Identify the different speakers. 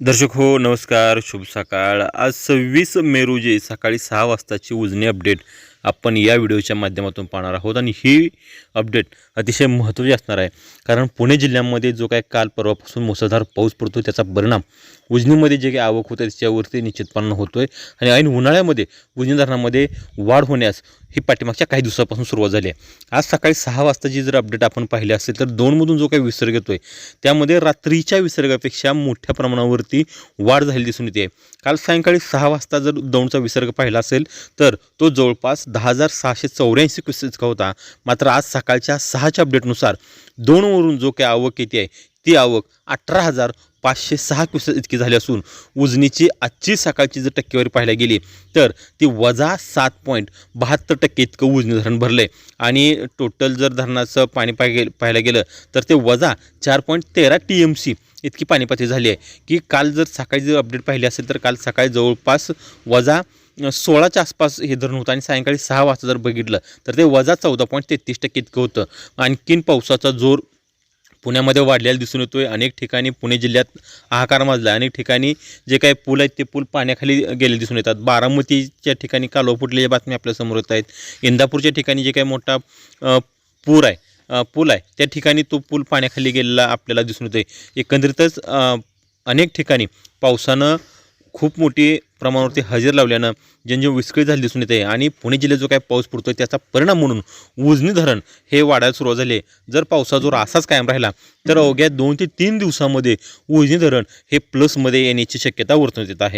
Speaker 1: दर्शक हो नमस्कार शुभ सकाळ. आज सव्वीस मे रोजी सकाळी सहा वाजताची उजनी अपडेट. आपण या व्हिडिओच्या माध्यमातून पाहणार आहोत आणि ही अपडेट अतिशय महत्त्वाची असणार आहे. कारण पुणे जिल्ह्यामध्ये जो काय काल परवापासून मुसळधार पाऊस पडतो त्याचा परिणाम उजनीमध्ये जे काही आवक होतं त्याच्यावरती निश्चितपणानं होतो आहे आणि ऐन उन्हाळ्यामध्ये उजनी धरणामध्ये वाढ होण्यास ही पाठीमागच्या काही दिवसापासून सुरुवात झाली आहे. आज सकाळी सहा वाजताची जर अपडेट आपण पाहिली असेल तर दोनमधून जो काही विसर्ग येतो आहे त्यामध्ये रात्रीच्या विसर्गापेक्षा मोठ्या प्रमाणावरती वाढ झालेली दिसून येते. काल सायंकाळी सहा वाजता जर दौंडचा विसर्ग पाहिला असेल तर तो जवळपास दहा हजार सहाशे चौऱ्याऐंशी क्वेश्चन इतका होता. मात्र आज सकाळच्या सहाच्या अपडेटनुसार दोनवरून जो काही आवक येते आहे ती आवक अठरा हजार पाचशे सहा क्युसेस इतकी झाली असून उजनीची आजची सकाळची जर टक्केवारी पाहायला गेली तर ती वजा सात पॉईंट बहात्तर टक्के इतकं उजनी धरण भरलं आहे आणि टोटल जर धरणाचं पाणी पाहि पाहायला गेलं तर ते वजा चार पॉईंट तेरा टी एम सी इतकी पाणी पातळी झाली आहे. की काल जर सकाळी जर अपडेट पाहिली असेल तर काल सकाळी जवळपास वजा सोळाच्या आसपास हे धरण होतं आणि सायंकाळी सहा वाजता जर बघितलं तर ते वजा चौदा पॉईंट तेहतीस टक्के इतकं होतं. आणखीन पावसाचा जोर पुण्यामध्ये वाढलेला दिसून येतो आहे अनेक ठिकाणी पुणे जिल्ह्यात हाहाकार माजला अनेक ठिकाणी जे काही पूल आहेत ते पूल पाण्याखाली गेले दिसून येतात. बारामतीच्या ठिकाणी कालवा फुटलेल्या बातम्या आपल्यासमोर येत आहेत. इंदापूरच्या ठिकाणी जे काही मोठा पूर आहे पूल आहे त्या ठिकाणी तो पूल पाण्याखाली गेलेला आपल्याला दिसून येतो आहे एकंदरीतच अनेक ठिकाणी पावसानं खूप मोठी प्रमाणावरती हजेर लावल्यानं जनजीवन विस्कळीत झाली दिसून येते आणि पुणे जिल्ह्यात जो काय पाऊस पडतो आहे त्याचा परिणाम म्हणून उजनी धरण हे वाढायला सुरुवात झाली जर पावसाचा जोर असाच कायम राहिला तर अवघ्या दोन ते तीन दिवसामध्ये उजनी धरण हे प्लसमध्ये येण्याची शक्यता वर्तवण्यात येत आहे.